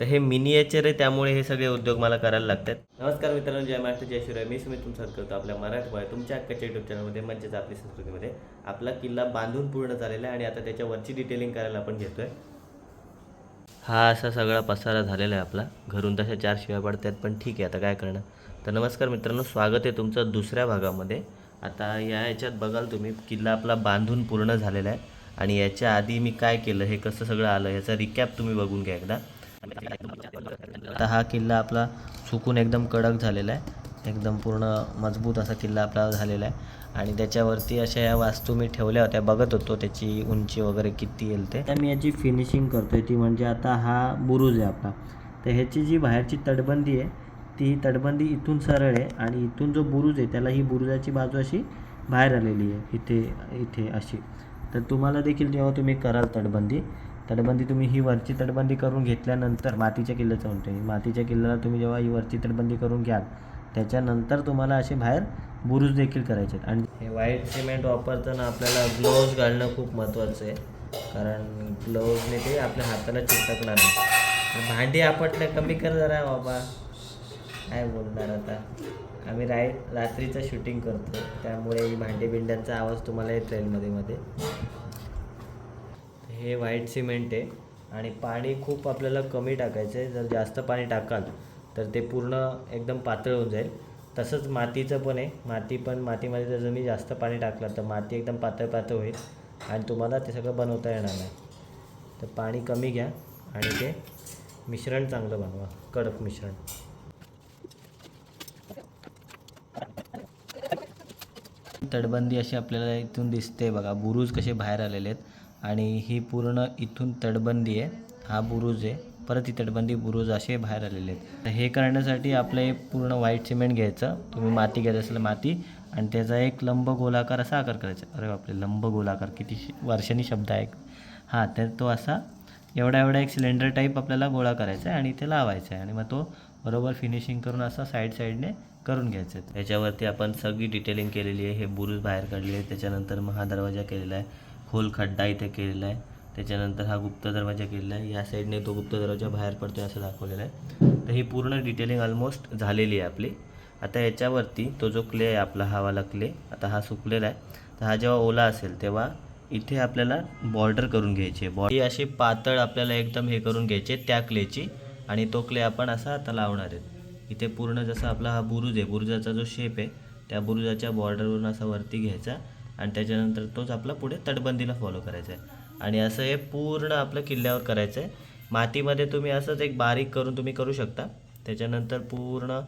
तर हे मिनिएचर आहे त्यामुळे हे सगळे उद्योग मला करायला लागतात. नमस्कार मित्रांनो जय महाराष्ट्र जय शिवराय. मी सुमित तुमचं करतो आपल्या मराठवाड्या तुमच्या अक्काच्या युट्यूब चॅनलमध्ये म्हणजेच आपली संस्कृतीमध्ये आपला किल्ला बांधून पूर्ण झालेला आहे आणि आता त्याच्यावरची डिटेलिंग करायला आपण घेतोय. हा असा सगळा पसारा झालेला आहे आपला. घरून तशा चार शिव्या पडतात पण ठीक आहे आता काय करणार? तर नमस्कार मित्रांनो स्वागत आहे तुमचं दुसऱ्या भागामध्ये. आता या याच्यात बघाल तुम्ही किल्ला आपला बांधून पूर्ण झालेला आहे. आणि याच्या आधी मी काय केलं हे कसं सगळं आलं याचा रिकॅप तुम्ही बघून घ्या एकदा. आता हा किल्ला आपला सुकून एकदम कडक झालेला आहे. एकदम पूर्ण मजबूत असा किल्ला आपला झालेला आहे. आणि त्याच्यावरती अशा या वास्तू मी ठेवल्या होत्या. बघत होतो त्याची उंची वगैरे किती येईल ते. मी याची फिनिशिंग करतोय. ती म्हणजे आता हा बुरुज आहे आपला. तर ह्याची जी बाहेरची तटबंदी आहे ती तटबंदी इथून सरळ आहे आणि इथून जो बुरुज आहे त्याला ही बुरुजाची बाजू अशी बाहेर आलेली आहे. इथे इथे अशी. तर तुम्हाला देखील जेव्हा तुम्ही कराल तटबंदी तटबंदी तुम्ही ही वरची तटबंदी करून घेतल्यानंतर मातीच्या किल्ल्याचं म्हणतो आहे मातीच्या किल्ल्याला तुम्ही जेव्हा ही वरची तटबंदी करून घ्याल त्याच्यानंतर तुम्हाला असे बाहेर बुरुज देखील करायचे आहेत. आणि हे व्हाईट सिमेंट वापरताना आपल्याला ग्लोव्ज घालणं खूप महत्त्वाचं आहे. कारण ग्लोव्जने ते आपल्या हाताला चिटकणार नाही. भांडी आपटलं कमी कर जरा बाबा. काय बोलणार आता? आम्ही राय रात्रीचं शूटिंग करतो. त्यामुळे भांडी बिंड्यांचा आवाज तुम्हाला येत राहील मध्ये मध्ये हे व्हाईट सिमेंट आहे आणि पाणी खूप आपल्याला कमी टाकायचं आहे. जर जास्त पाणी टाकाल तर ते पूर्ण एकदम पातळ होऊन जाईल. तसंच मातीचं पण आहे. माती पण मातीमध्ये जर तुम्ही जास्त पाणी टाकलं तर माती एकदम पातळ पातळ होईल आणि तुम्हाला ते सगळं बनवता येणार नाही. तर पाणी कमी घ्या आणि ते मिश्रण चांगलं बनवा. कडक मिश्रण. तटबंदी अशी आपल्याला इथून दिसते बघा. बुरुज कसे बाहेर आलेले आहेत. आणि ही पूर्ण इथून तटबंदी आहे. हा बुरुज आहे. परत ही तटबंदी बुरुज असे बाहेर आलेले आहेत. तर हे करण्यासाठी आपलं हे पूर्ण व्हाईट सिमेंट घ्यायचं. तुम्ही माती घेत असेल माती आणि त्याचा एक लंब गोलाकार असा आकार करायचा. अरे बापरे लंब गोलाकार. किती वर्षांनी शब्द आहे. हां तर तो असा एवढा एवढा एक सिलेंडर टाईप आपल्याला गोळा करायचा आहे आणि ते लावायचा आहे. आणि मग तो बरोबर फिनिशिंग करून असा साईड साईडने करून घ्यायचं आहे. त्याच्यावरती आपण सगळी डिटेलिंग केलेली आहे. हे बुरुज बाहेर काढले आहे त्याच्यानंतर मग हा दरवाजा केलेला आहे. खोल खड्डा इथे केलेला आहे. त्याच्यानंतर हा गुप्त दरवाजा केलेला आहे. या साईडने तो गुप्त दरवाजा बाहेर पडतो आहे असं दाखवलेलं आहे. तर ही पूर्ण डिटेलिंग ऑलमोस्ट झालेली आहे आपली. आता याच्यावरती तो जो क्ले आहे आपला हावाला क्ले आता हा सुकलेला आहे. तर हा जेव्हा ओला असेल तेव्हा इथे आपल्याला बॉर्डर करून घ्यायची आहे. बॉडी अशी पातळ आपल्याला एकदम हे करून घ्यायची आहे त्या क्लेची आणि तो क्ले आपण असा आता लावणार आहे. इथे पूर्ण जसा आपला हा बुरुज आहे बुरुजाचा जो शेप आहे त्या बुरुजाच्या बॉर्डरवरून असा वरती घ्यायचा. आणि त्याच्यानंतर तोच आपला पुढे तटबंदीला फॉलो करायचा आहे. आणि असं हे पूर्ण आपलं किल्ल्यावर करायचं आहे. मातीमध्ये तुम्ही असंच एक बारीक करून तुम्ही करू शकता. त्याच्यानंतर पूर्ण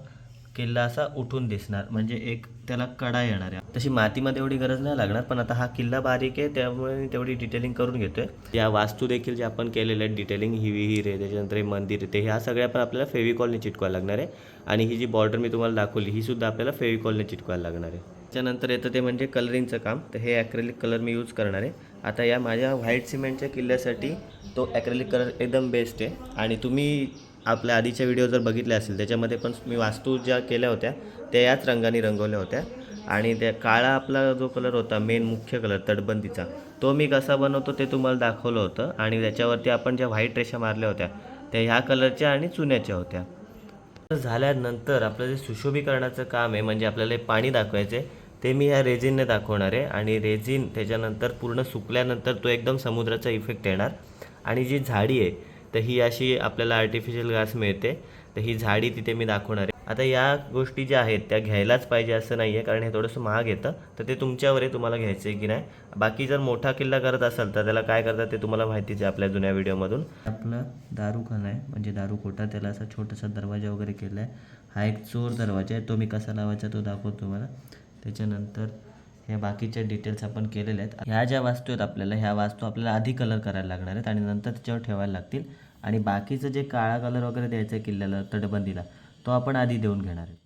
किल्ला असा उठून दिसणार. म्हणजे एक त्याला कडा येणार आहे. तशी मातीमध्ये एवढी गरज नाही लागणार पण आता हा किल्ला बारीक आहे त्यामुळे मी तेवढी डिटेलिंग करून घेतोय. या वास्तू देखील जे आपण केलेले आहेत डिटेलिंग ही विहीर आहे त्याच्यानंतर हे मंदिर ते ह्या सगळ्या पण आपल्याला फेविकॉलने चिटकवायला लागणार आहे. आणि ही जी बॉर्डर मी तुम्हाला दाखवली ही सुद्धा आपल्याला फेविकॉलने चिटकवायला लागणार आहे. त्याच्यानंतर येतं ते म्हणजे कलरिंगचं काम. तर हे ॲक्रेलिक कलर मी यूज करणार आहे. आता या माझ्या व्हाईट सिमेंटच्या किल्ल्यासाठी तो ॲक्रेलिक कलर एकदम बेस्ट आहे. आणि तुम्ही आपल्या आधीच्या व्हिडिओ जर बघितले असेल त्याच्यामध्ये पण मी वास्तू ज्या केल्या होत्या त्या याच रंगाने रंगवल्या होत्या. आणि त्या काळा आपला जो कलर होता मेन मुख्य कलर तटबंदीचा तो मी कसा बनवतो ते तुम्हाला दाखवलं होतं. आणि त्याच्यावरती आपण ज्या व्हाईट रेषा मारल्या होत्या त्या ह्या कलरच्या आणि चुन्याच्या होत्या. झाल्यानंतर आपलं जे सुशोभीकरणाचं काम आहे म्हणजे आपल्याला पाणी दाखवायचं आहे ते मी ह्या रेझिनने दाखवणार आहे. आणि रेझिन त्याच्यानंतर पूर्ण सुकल्यानंतर तो एकदम समुद्राचा इफेक्ट येणार. आणि जी झाडी आहे तर ही अशी आपल्याला आर्टिफिशियल घास मिळते. तर ही झाडी तिथे मी दाखवणार आहे. आता या गोष्टी ज्या आहेत त्या घ्यायलाच पाहिजे असं नाही आहे कारण हे थोडंसं महाग येतं. तर ते तुमच्यावर आहे तुम्हाला घ्यायचं आहे की नाही. बाकी जर मोठा किल्ला करत असाल तर त्याला काय करतात ते तुम्हाला माहितीच आहे आपल्या जुन्या व्हिडिओमधून. आपलं दारूखाना आहे म्हणजे दारू कोटा त्याला असा छोटासा दरवाजा वगैरे केला आहे हा एक चोर दरवाजा आहे तो मी कसा लावायचा तो दाखवतो तुम्हाला. त्याच्यानंतर ह्या बाकीच्या डिटेल्स आपण केलेल्या आहेत. ह्या ज्या वास्तू आहेत आपल्याला ह्या वास्तू आपल्याला आधी कलर करायला लागणार आहेत आणि नंतर त्याच्यावर ठेवायला लागतील. आणि बाकीचं जे काळा कलर वगैरे द्यायचं आहे किल्ल्याला तटबंदीला तो आपण आधी देऊन घेणार आहे